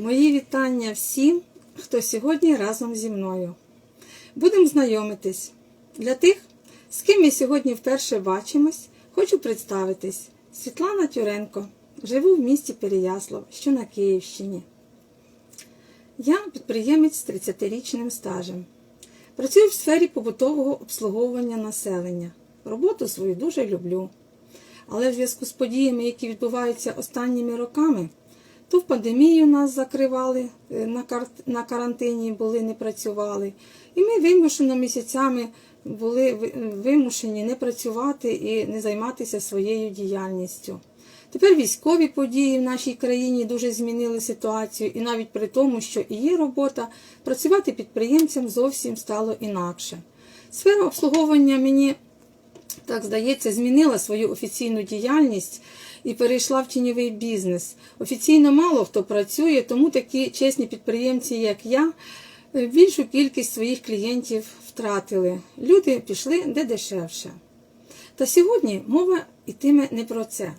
Мої вітання всім, хто сьогодні разом зі мною. Будемо знайомитись. Для тих, з ким ми сьогодні вперше бачимось, хочу представитись. Світлана Тюренко. Живу в місті Переяслав, що на Київщині. Я підприємець з 30-річним стажем. Працюю в сфері побутового обслуговування населення. Роботу свою дуже люблю. Але в зв'язку з подіями, які відбуваються останніми роками, то в пандемію нас закривали е, на, кар... на карантині, були, не працювали. І ми вимушено місяцями були вимушені не працювати і не займатися своєю діяльністю. Тепер військові події в нашій країні дуже змінили ситуацію, і навіть при тому, що і є робота, працювати підприємцям зовсім стало інакше. Сфера обслуговування мені так здається, змінила свою офіційну діяльність і перейшла в тіньовий бізнес. Офіційно мало хто працює, тому такі чесні підприємці, як я, е, більшу кількість своїх клієнтів втратили. Люди пішли де дешевше. Та сьогодні мова йтиме не про це.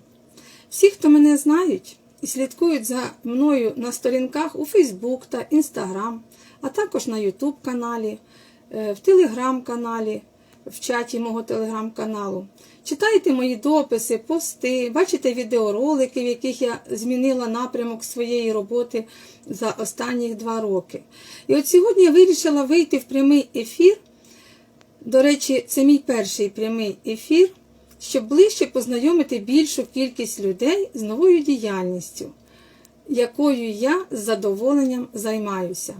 Всі, хто мене знають і слідкують за мною на сторінках у Фейсбук та Інстаграм, а також на Ютуб каналі, е, в Телеграм-каналі, в чаті мого телеграм-каналу. Читайте мої дописи, пости, бачите відеоролики, в яких я змінила напрямок своєї роботи за останні два роки. І от сьогодні я вирішила вийти в прямий ефір. До речі, це мій перший прямий ефір, щоб ближче познайомити більшу кількість людей з новою діяльністю, якою я з задоволенням займаюся.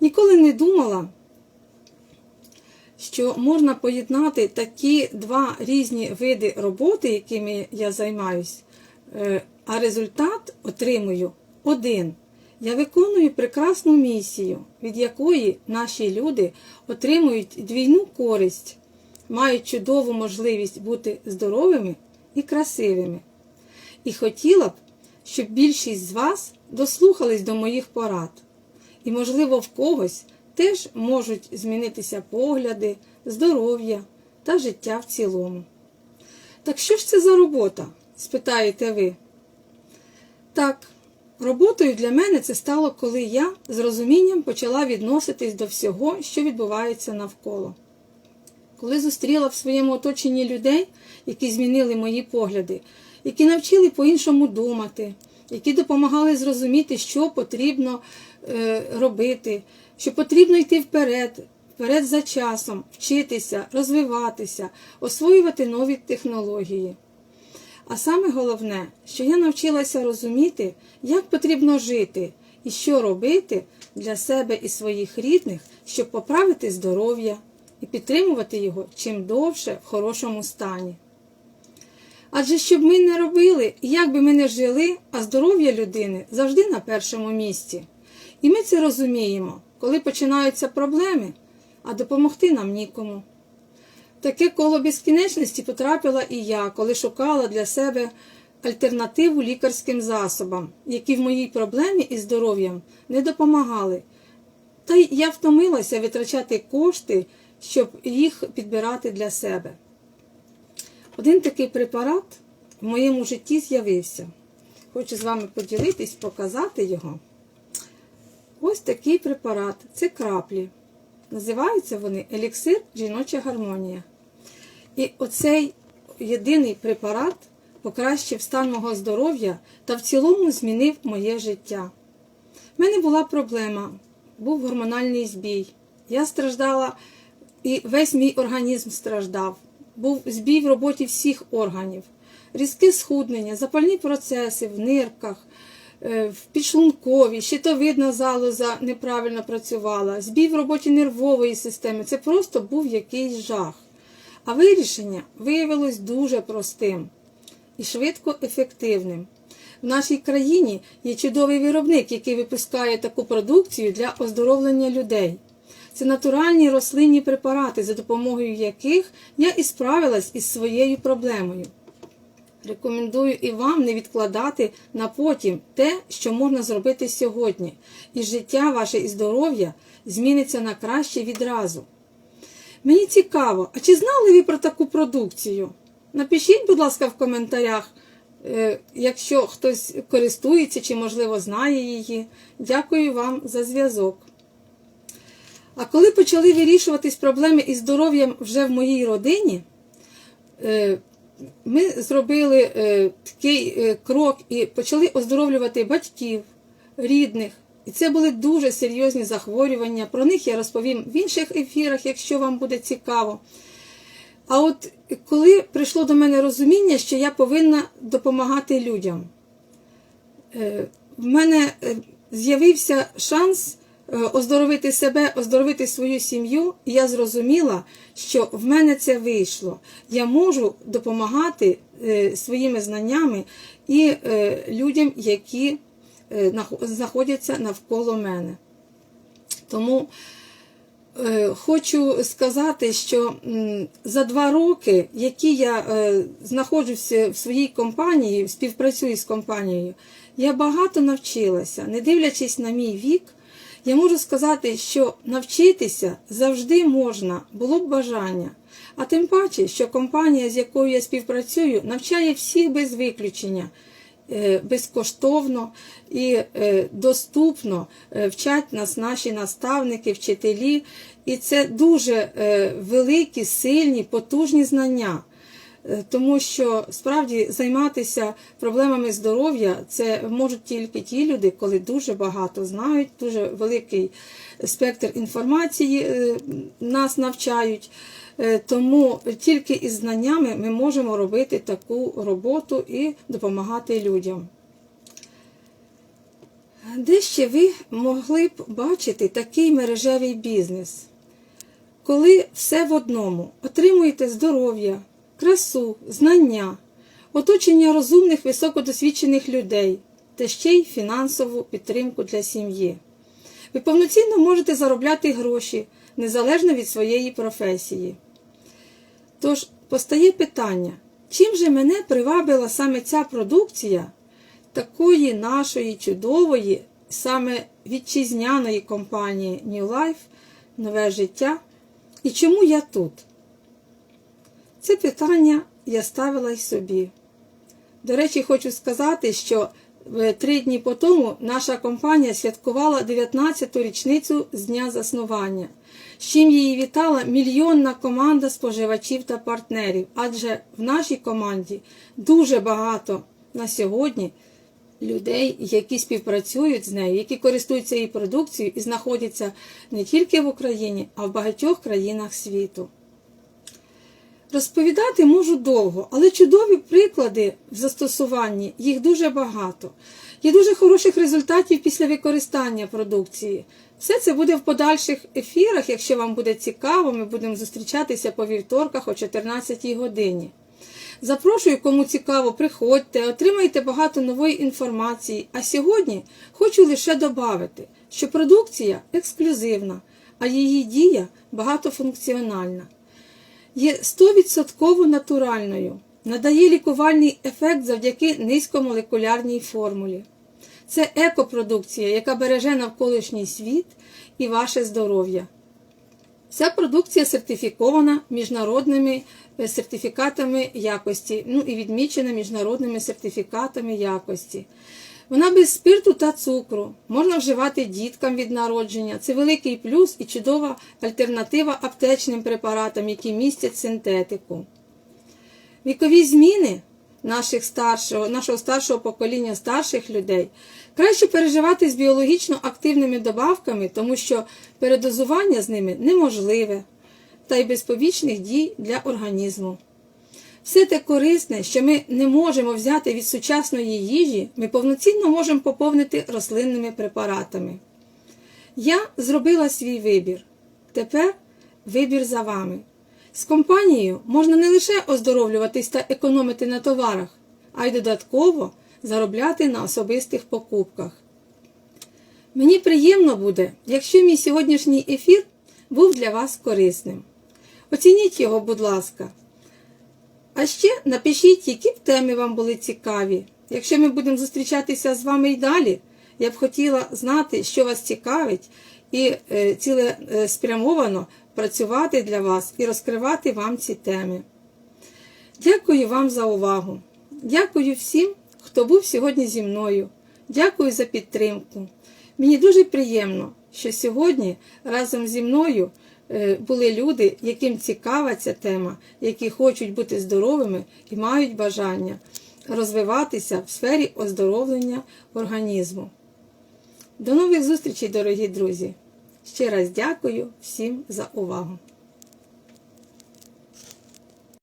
Ніколи не думала, що можна поєднати такі два різні види роботи, якими я займаюсь, е, а результат отримую один. Я виконую прекрасну місію, від якої наші люди отримують двійну користь, мають чудову можливість бути здоровими і красивими. І хотіла б, щоб більшість з вас дослухались до моїх порад. І, можливо, в когось теж можуть змінитися погляди, здоров'я та життя в цілому. Так що ж це за робота? спитаєте ви. Так, роботою для мене це стало, коли я з розумінням почала відноситись до всього, що відбувається навколо. Коли зустріла в своєму оточенні людей, які змінили мої погляди, які навчили по-іншому думати, які допомагали зрозуміти, що потрібно е, робити, що потрібно йти вперед, вперед за часом, вчитися, розвиватися, освоювати нові технології. А саме головне, що я навчилася розуміти, як потрібно жити і що робити для себе і своїх рідних, щоб поправити здоров'я і підтримувати його чим довше в хорошому стані. Адже щоб ми не робили, як би ми не жили, а здоров'я людини завжди на першому місці. І ми це розуміємо, коли починаються проблеми, а допомогти нам нікому. Таке коло безкінечності потрапила і я, коли шукала для себе альтернативу лікарським засобам, які в моїй проблемі із здоров'ям не допомагали. Та й я втомилася витрачати кошти, щоб їх підбирати для себе. Один такий препарат в моєму житті з'явився. Хочу з вами поділитись, показати його. Ось такий препарат це краплі. Називаються вони еліксир жіноча гармонія. І оцей єдиний препарат покращив стан мого здоров'я та в цілому змінив моє життя. У мене була проблема, був гормональний збій. Я страждала, і весь мій організм страждав. Був збій в роботі всіх органів, різке схуднення, запальні процеси в нирках, в підшлунковій, щитовидна залоза неправильно працювала, збій в роботі нервової системи. Це просто був якийсь жах. А вирішення виявилось дуже простим і швидко ефективним. В нашій країні є чудовий виробник, який випускає таку продукцію для оздоровлення людей. Це натуральні рослинні препарати, за допомогою яких я і справилась із своєю проблемою. Рекомендую і вам не відкладати на потім те, що можна зробити сьогодні, і життя ваше і здоров'я зміниться на краще відразу. Мені цікаво, а чи знали ви про таку продукцію? Напишіть, будь ласка, в коментарях, е, якщо хтось користується чи, можливо, знає її. Дякую вам за зв'язок. А коли почали вирішуватись проблеми із здоров'ям вже в моїй родині, е, ми зробили е, такий е, крок і почали оздоровлювати батьків, рідних. І це були дуже серйозні захворювання. Про них я розповім в інших ефірах, якщо вам буде цікаво. А от коли прийшло до мене розуміння, що я повинна допомагати людям, е, в мене з'явився шанс оздоровити себе, оздоровити свою сім'ю, я зрозуміла, що в мене це вийшло. Я можу допомагати е, своїми знаннями і е, людям, які е, знаходяться навколо мене. Тому Е, Хочу сказати, що за два роки, які я е, знаходжуся в своїй компанії, співпрацюю з компанією, я багато навчилася. Не дивлячись на мій вік, я можу сказати, що навчитися завжди можна, було б бажання. А тим паче, що компанія, з якою я співпрацюю, навчає всіх без виключення е, безкоштовно і е, доступно е, вчать нас наші наставники, вчителі. І це дуже великі, сильні, потужні знання. Е, Тому що справді займатися проблемами здоров'я це можуть тільки ті люди, коли дуже багато знають, дуже великий спектр інформації е, нас навчають. Е, Тому тільки із знаннями ми можемо робити таку роботу і допомагати людям. Де ще ви могли б бачити такий мережевий бізнес? Коли все в одному отримуєте здоров'я, красу, знання, оточення розумних високодосвідчених людей та ще й фінансову підтримку для сім'ї. Ви повноцінно можете заробляти гроші незалежно від своєї професії. Тож постає питання, чим же мене привабила саме ця продукція такої нашої чудової, саме вітчизняної компанії New Life, нове життя, і чому я тут? Це питання я ставила й собі. До речі, хочу сказати, що е, три дні по тому наша компанія святкувала 19-ту річницю з дня заснування, з чим її вітала мільйонна команда споживачів та партнерів, адже в нашій команді дуже багато на сьогодні людей, які співпрацюють з нею, які користуються її продукцією і знаходяться не тільки в Україні, а в багатьох країнах світу. Розповідати можу довго, але чудові приклади в застосуванні, їх дуже багато. Є дуже хороших результатів після використання продукції. Все це буде в подальших ефірах, якщо вам буде цікаво, ми будемо зустрічатися по вівторках о 14 годині. Запрошую, кому цікаво, приходьте, отримайте багато нової інформації. А сьогодні хочу лише додати, що продукція ексклюзивна, а її дія багатофункціональна є 100% натуральною, надає лікувальний ефект завдяки низькомолекулярній формулі. Це екопродукція, яка береже навколишній світ і ваше здоров'я. Ця продукція сертифікована міжнародними е, сертифікатами якості, ну і відмічена міжнародними сертифікатами якості. Вона без спирту та цукру, можна вживати діткам від народження. Це великий плюс і чудова альтернатива аптечним препаратам, які містять синтетику. Вікові зміни наших старшого, нашого старшого покоління старших людей краще переживати з біологічно активними добавками, тому що передозування з ними неможливе, та й без побічних дій для організму. Все те корисне, що ми не можемо взяти від сучасної їжі, ми повноцінно можемо поповнити рослинними препаратами. Я зробила свій вибір. Тепер вибір за вами. З компанією можна не лише оздоровлюватись та економити на товарах, а й додатково заробляти на особистих покупках. Мені приємно буде, якщо мій сьогоднішній ефір був для вас корисним. Оцініть його, будь ласка. А ще напишіть, які б теми вам були цікаві. Якщо ми будемо зустрічатися з вами і далі, я б хотіла знати, що вас цікавить, і е, цілеспрямовано працювати для вас і розкривати вам ці теми. Дякую вам за увагу. Дякую всім, хто був сьогодні зі мною. Дякую за підтримку. Мені дуже приємно, що сьогодні разом зі мною е, були люди, яким цікава ця тема, які хочуть бути здоровими і мають бажання розвиватися в сфері оздоровлення організму. До нових зустрічей, дорогі друзі! Ще раз дякую всім за увагу!